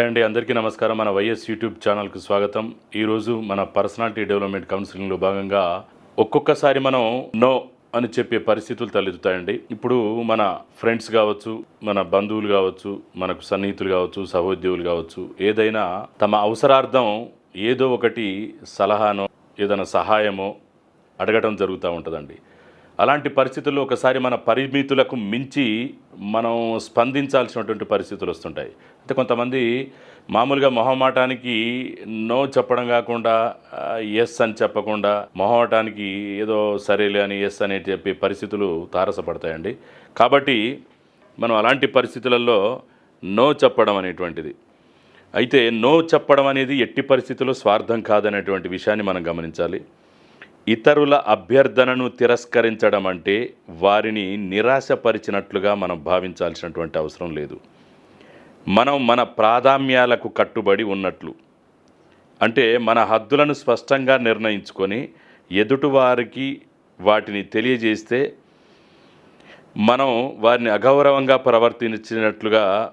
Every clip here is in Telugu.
హాయ్ అండి అందరికీ నమస్కారం. మన వైఎస్ యూట్యూబ్ ఛానల్కు స్వాగతం. ఈరోజు మన పర్సనాలిటీ డెవలప్మెంట్ కౌన్సిలింగ్లో భాగంగా ఒక్కొక్కసారి మనం నో అని చెప్పే పరిస్థితులు తలెత్తుతాయండి. ఇప్పుడు మన ఫ్రెండ్స్ కావచ్చు మన బంధువులు కావచ్చు మనకు సన్నిహితులు కావచ్చు సహోద్యోగులు కావచ్చు ఏదైనా తమ అవసరార్థం ఏదో ఒకటి సలహానో ఏదైనా సహాయమో అడగటం జరుగుతూ ఉంటుందండి. అలాంటి పరిస్థితుల్లో ఒకసారి మన పరిమితులకు మించి మనం స్పందించాల్సినటువంటి పరిస్థితులు వస్తుంటాయి. అంటే కొంతమంది మామూలుగా మొహమాటానికి నో చెప్పడం కాకుండా ఎస్ అని చెప్పకుండా మొహమాటానికి ఏదో సరేలే అని ఎస్ అని చెప్పే పరిస్థితులు తారసపడతాయండి. కాబట్టి మనం అలాంటి పరిస్థితులలో నో చెప్పడం అనేటువంటిది. అయితే నో చెప్పడం అనేది ఎట్టి పరిస్థితుల్లో స్వార్థం కాదనేటువంటి విషయాన్ని మనం గమనించాలి. ఇతరుల అభ్యర్థనను తిరస్కరించడం అంటే వారిని నిరాశపరిచినట్లుగా మనం భావించాల్సినటువంటి అవసరం లేదు. మనం మన ప్రాధాన్యాలకు కట్టుబడి ఉన్నట్లు. అంటే మన హద్దులను స్పష్టంగా నిర్ణయించుకొని ఎదుటివారికి వాటిని తెలియజేస్తే మనం వారిని అగౌరవంగా ప్రవర్తించినట్లుగా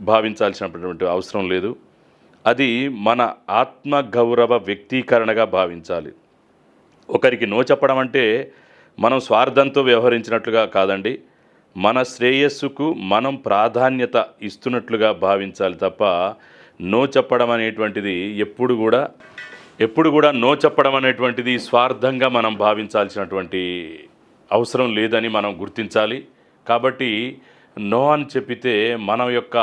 భావించాల్సినటువంటి అవసరం లేదు. అది మన ఆత్మగౌరవ వ్యక్తీకరణగా భావించాలి. ఒకరికి నో చెప్పడం అంటే మనం స్వార్థంతో వ్యవహరించినట్లుగా కాదండి. మన శ్రేయస్సుకు మనం ప్రాధాన్యత ఇస్తున్నట్లుగా భావించాలి తప్ప నో చెప్పడం అనేటువంటిది ఎప్పుడు కూడా ఎప్పుడు కూడా నో చెప్పడం అనేటువంటిది స్వార్థంగా మనం భావించాల్సినటువంటి అవసరం లేదని మనం గుర్తించాలి. కాబట్టి నో అని చెప్పితే మన యొక్క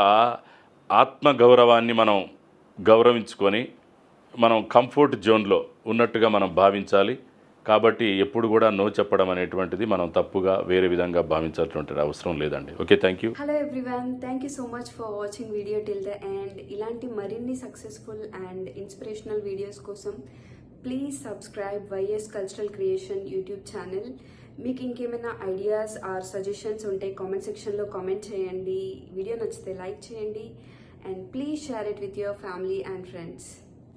ఆత్మగౌరవాన్ని మనం గౌరవించుకొని మనం కంఫర్ట్ జోన్లో ఉన్నట్టుగా మనం భావించాలి. కాబట్టి ఎప్పుడు కూడా నో చెప్పడం అనేటువంటిది మనం తప్పుగా వేరే విధంగా భావించాల్సినటువంటి అవసరం లేదండి. Okay thank you hello everyone thank you so much for watching video till the and ఇలాంటి మరిన్ని సక్సెస్ఫుల్ అండ్ ఇన్స్పిరేషనల్ వీడియోస్ కోసం please subscribe YS cultural creation YouTube channel మీకు ఇంకేమైనా ఐడియాస్ ఆర్ సజెషన్స్ ఉంటే కామెంట్ సెక్షన్లో కామెంట్ చేయండి. వీడియో నచ్చితే లైక్ చేయండి. And please share it with your family and friends